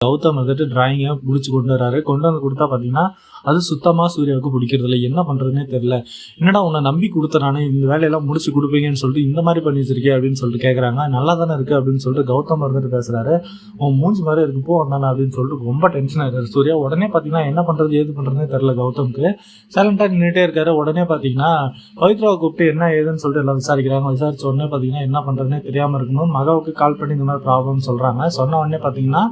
கௌதம் வந்துட்டு டிராயிங்கை பிடிச்சி கொண்டு வராரு. கொண்டு வந்து கொடுத்தா பார்த்தீங்கன்னா அது சுத்தமாக சூர்யாவுக்கு பிடிக்கிறதில்ல என்ன பண்ணுறதுனே தெரில என்னடா உன்னை நம்பி கொடுத்த நானே இந்த வேலையெல்லாம் முடிச்சு கொடுப்பீங்கன்னு சொல்லிட்டு இந்த மாதிரி பண்ணி வச்சிருக்கே அப்படின்னு சொல்லிட்டு கேட்குறாங்க நல்லா தானே இருக்குது அப்படின்னு சொல்லிட்டு கௌதம் வந்துட்டு பேசுகிறாரு உன் மூஞ்சி மாதிரி இருக்கு போ வந்தானே அப்படின்னு சொல்லிட்டு ரொம்ப டென்ஷன் ஆகிடுறாரு சூர்யா உடனே பார்த்தீங்கன்னா என்ன பண்ணுறது ஏது பண்ணுறதுனே தெரில கௌதம்க்கு. சைலண்டாக நின்றுட்டே இருக்காரு. உடனே பார்த்தீங்கன்னா பவித்ராவை கூப்பிட்டு என்ன ஏதுன்னு சொல்லிட்டு எல்லாம் விசாரிக்கிறாங்க. விசாரிச்ச உடனே பார்த்தீங்கன்னா என்ன பண்ணுறதுனே தெரியாமல் இருக்கணும். மகாவுக்கு கால் பண்ணி இந்த மாதிரி ப்ராப்ளம் சொல்கிறாங்க சொன்ன உடனே பார்த்தீங்கன்னா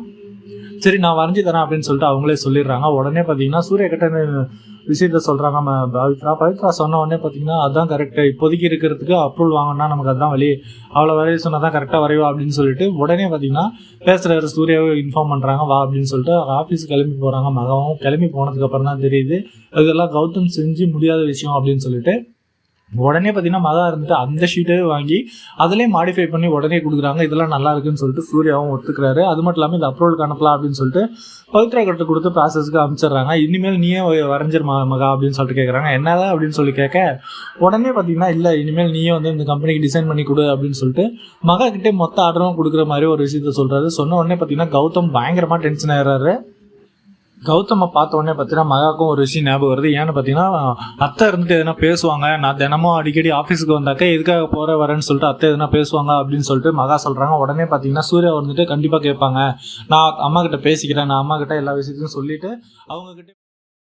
சரி நான் வரைஞ்சி தரேன் அப்படின்னு சொல்லிட்டு அவங்களே சொல்லிடுறாங்க. உடனே பார்த்தீங்கன்னா சூரிய கிட்ட விஷயத்த சொல்கிறாங்க நம்ம பவித்ரா. பவித்ரா சொன்ன உடனே பார்த்தீங்கன்னா அதுதான் கரெக்டு இப்போதைக்கு இருக்கிறதுக்கு அப்ரூவல் வாங்கினா நமக்கு அதுதான் வழி. அவ்வளோ வரைய சொன்னால் தான் கரெக்டாக வரைவா? அப்படின்னு சொல்லிட்டு உடனே பார்த்தீங்கன்னா பேசுகிற சூர்யாவை இன்ஃபார்ம் பண்ணுறாங்க வா அப்படின்னு சொல்லிட்டு ஆஃபீஸ் கிளம்பி போகிறாங்க மகவும். கிளம்பி போனதுக்கப்புறம் தான் தெரியுது இதெல்லாம் கௌதம் செஞ்சு முடியாத விஷயம் அப்படின்னு சொல்லிட்டு உடனே பார்த்தீங்கன்னா மகா இருந்துட்டு அந்த ஷீட்டே வாங்கி அதிலே மாடிஃபை பண்ணி உடனே கொடுக்குறாங்க. இதெல்லாம் நல்லா இருக்குன்னு சொல்லிட்டு சூர்யாவும் ஒத்துக்கிறாரு. அது மட்டும் இல்லாமல் இந்த அப்ரூவல் அனுப்பலாம் அப்படின்னு சொல்லிட்டு பவித்ரா கிட்ட கொடுத்து ப்ராசஸ்க்கு அனுப்பிச்சிடுறாங்க. இனிமேல் நீயே வரைஞ்சிரு ம மகா அப்படின்னு சொல்லிட்டு கேட்குறாங்க என்னதான் அப்படின்னு சொல்லி கேட்க உடனே பார்த்தீங்கன்னா இல்லை இனிமேல் நீயே வந்து இந்த கம்பெனிக்கு டிசைன் பண்ணி கொடு அப்படின்னு சொல்லிட்டு மகா கிட்டே மொத்த ஆர்டரும் கொடுக்குற மாதிரி ஒரு விஷயத்த சொல்கிறாரு சொன்ன உடனே பார்த்தீங்கன்னா கௌதம் பயங்கரமாக டென்ஷன் ஆயிடுறாரு. கௌதமை பார்த்த உடனே பார்த்தீங்கன்னா மகாக்கும் ஒரு விஷயம் ஞாபகம் வருது. ஏன்னு பார்த்தீங்கன்னா அத்தை இருந்துட்டு எதனா பேசுவாங்க? நான் தினமும் அடிக்கடி ஆஃபீஸுக்கு வந்தாக்க எதுக்காக போகிற வரேன்னு சொல்லிட்டு அத்தை எதனா பேசுவாங்க அப்படின்னு சொல்லிட்டு மகா சொல்கிறாங்க உடனே பார்த்தீங்கன்னா சூர்யா வந்துட்டு கண்டிப்பாக கேட்பாங்க. நான் அம்மா கிட்ட பேசிக்கிறேன். நான் அம்மா கிட்ட எல்லா விஷயத்தையும் சொல்லிட்டு அவங்க கிட்ட